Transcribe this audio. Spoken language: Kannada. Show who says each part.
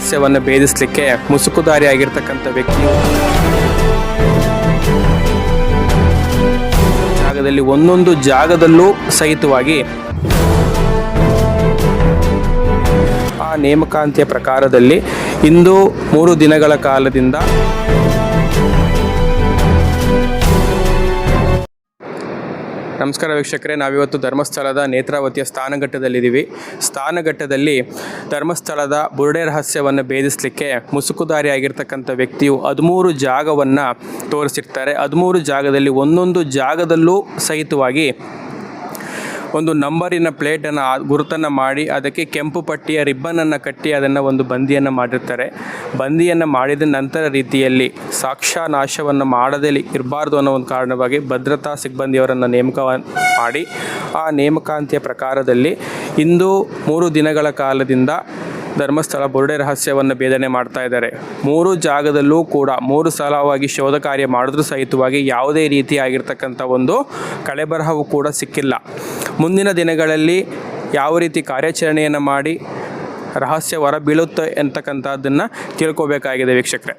Speaker 1: ರಹಸ್ಯವನ್ನು ಭೇದಿಸಲಿಕ್ಕೆ ಮುಸುಕುದಾರಿಯಾಗಿರ್ತಕ್ಕಂಥ ವ್ಯಕ್ತಿ ಜಾಗದಲ್ಲಿ ಒಂದೊಂದು ಜಾಗದಲ್ಲೂ ಸಹಿತವಾಗಿ ಆ ನೇಮಕಾಂತಿಯ ಪ್ರಕಾರದಲ್ಲಿ ಇಂದು ಮೂರು ದಿನಗಳ ಕಾಲದಿಂದ ನಮಸ್ಕಾರ ವೀಕ್ಷಕರೇ, ನಾವಿವತ್ತು ಧರ್ಮಸ್ಥಳದ ನೇತ್ರಾವತಿಯ ಸ್ಥಾನಘಟ್ಟದಲ್ಲಿದ್ದೀವಿ. ಸ್ಥಾನಘಟ್ಟದಲ್ಲಿ ಧರ್ಮಸ್ಥಳದ ಬುರುಡೆ ರಹಸ್ಯವನ್ನು ಭೇದಿಸಲಿಕ್ಕೆ ಮುಸುಕುದಾರಿಯಾಗಿರ್ತಕ್ಕಂಥ ವ್ಯಕ್ತಿಯು ಹದಿಮೂರು ಜಾಗವನ್ನು ತೋರಿಸಿರ್ತಾರೆ. ಹದಿಮೂರು ಜಾಗದಲ್ಲಿ ಒಂದೊಂದು ಜಾಗದಲ್ಲೂ ಸಹಿತವಾಗಿ ಒಂದು ನಂಬರಿನ ಪ್ಲೇಟನ್ನು ಗುರುತನ್ನು ಮಾಡಿ ಅದಕ್ಕೆ ಕೆಂಪು ಪಟ್ಟಿಯ ರಿಬ್ಬನನ್ನು ಕಟ್ಟಿ ಅದನ್ನು ಒಂದು ಬಂದಿಯನ್ನು ಮಾಡಿರ್ತಾರೆ. ಬಂದಿಯನ್ನು ಮಾಡಿದ ನಂತರ ರೀತಿಯಲ್ಲಿ ಸಾಕ್ಷ್ಯ ನಾಶವನ್ನು ಇರಬಾರ್ದು ಅನ್ನೋ ಒಂದು ಕಾರಣವಾಗಿ ಭದ್ರತಾ ಸಿಬ್ಬಂದಿಯವರನ್ನು ನೇಮಕ ಮಾಡಿ ಆ ನೇಮಕಾಂತಿಯ ಪ್ರಕಾರದಲ್ಲಿ ಇಂದು ಮೂರು ದಿನಗಳ ಕಾಲದಿಂದ ಧರ್ಮಸ್ಥಳ ಬುರುಡೆ ರಹಸ್ಯವನ್ನು ಭೇದನೆ ಮಾಡ್ತಾ ಇದ್ದಾರೆ. ಮೂರು ಜಾಗದಲ್ಲೂ ಕೂಡ ಮೂರು ಸಲವಾಗಿ ಶೋಧ ಕಾರ್ಯ ಮಾಡಿದ್ರೂ ಸಹಿತವಾಗಿ ಯಾವುದೇ ರೀತಿಯಾಗಿರ್ತಕ್ಕಂಥ ಒಂದು ಕಳೆಬರಹವು ಕೂಡ ಸಿಕ್ಕಿಲ್ಲ. ಮುಂದಿನ ದಿನಗಳಲ್ಲಿ ಯಾವ ರೀತಿ ಕಾರ್ಯಾಚರಣೆಯನ್ನು ಮಾಡಿ ರಹಸ್ಯ ಹೊರಬೀಳುತ್ತೆ ಅಂತಕ್ಕಂಥದ್ದನ್ನು ತಿಳ್ಕೊಬೇಕಾಗಿದೆ ವೀಕ್ಷಕರೇ.